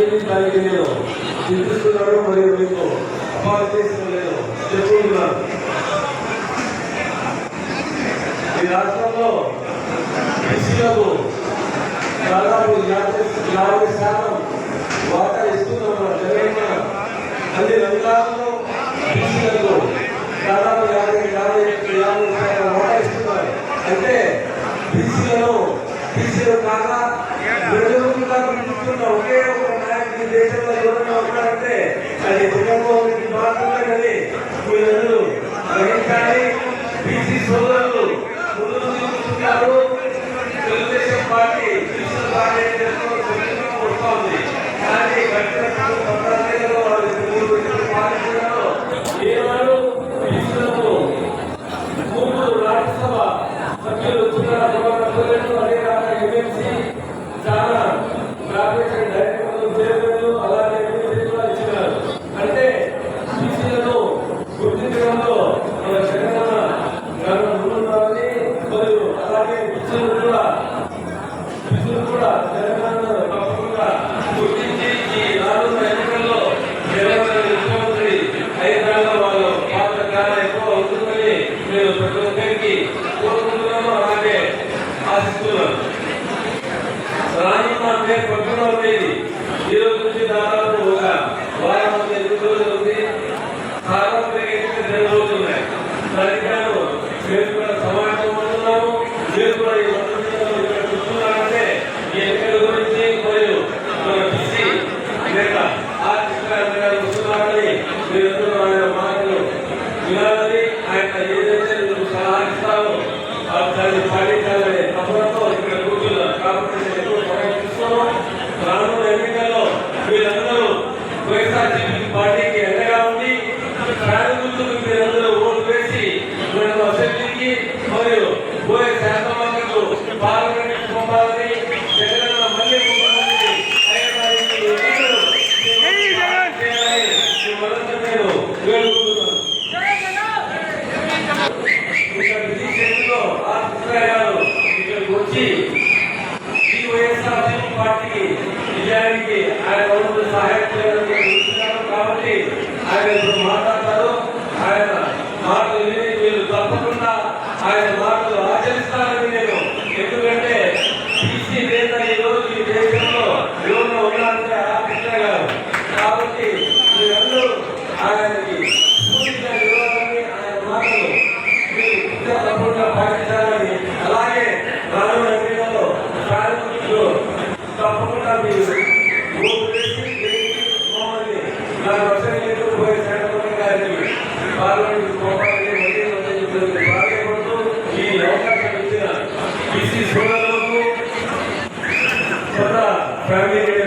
దానికి మరియు మీకు. అపాలు ఈ రాష్ట్రంలో దాదాపు యాభై శాతం వాటా ఇస్తున్నాం తెలంగాణ. అన్ని రంగాల్లో బీసీలకు దాదాపు యాభై యాభై యాభై శాతం వాటా ఇస్తున్నారు. అంటే బీసీలను బీసీలు కాక విడుదలకుండా ఒకే ఒక వచ్చిన అదే కాక చాలా కార్పొరేషన్ డైరెక్టర్లు చైర్మన్లు అలాగే ఇచ్చినారు. అంటే బీసీలను గుర్తించడంలో మన గారు ముందున్నారని మరియు అలాగే బీసీలు కూడా బీసీలు కూడా తప్పకుండా గుర్తించి ఈ రానున్న ఎన్నికల్లో జగనన్న ముఖ్యమంత్రి అయిన వాళ్ళు పాత్ర చాలా ఎక్కువ ఉంటుందని నేను ప్రతి ఒక్కరికి ఆ దాన్ని పాటించాలని తప్పడంతో ఇక్కడ కూర్చున్నారు కాబట్టి నేను ఎక్కువ ప్రయత్నిస్తున్నాను రానున్న ఎన్నికల్లో వీళ్ళందరూ వైఎస్ఆర్సీపీ పార్టీకి అండగా ఉండి ప్రారంభించుకు మీరందరూ ఓటు వేసి మనకు అసెంబ్లీకి మరియు పోయే శాసనమంత్రులు పార్లమెంట్ పంపాలని జగనన్న మళ్ళీ ముఖ్యమంత్రి అయ్యడానికి ఎన్నికలు చేయాలని మిమ్మల్ని నేను వేడుకుంటున్నాను ఇక్కడ ఈ చేతిలో ఆ కృష్ణయ్య ఇక్కడికి వచ్చి ఈ వైఎస్ఆర్సీపీ పార్టీకి విజయానికి ఆయన వంతు సహాయం చేయడం చూస్తున్నారు కాబట్టి ఆయన ఇప్పుడు మాట్లాడతారు. ఆయన మాటలు విని మీరు తప్పకుండా ఆయన మాటలు ఆచరిస్తారని నేను ఎందుకంటే బీసీ నేత ఈరోజు ఈ దేశంలో ఎవరు ఉన్నారంటే ఆ కృష్ణ గారు కాబట్టి మీరందరూ ఆయనకి స్ఫూర్తిగా నిలవాలని ఆయన మాటలు మీరు తప్పకుండా పాటించాలని అలాగే రానున్న ఎన్నికల్లో కార్మికులు తప్పకుండా మీరు ఓటు వేసి గెలిచి మమ్మల్ని నాకు అసెంబ్లీకి పోయే శాసనసభ గారికి పార్లమెంట్ పంపాలని మళ్ళీ మళ్ళీ చెప్పి బాధపడుతూ ఈ అవకాశం ఇచ్చిన బీసీ సోదరులకు కొత్త ఫ్యామిలీ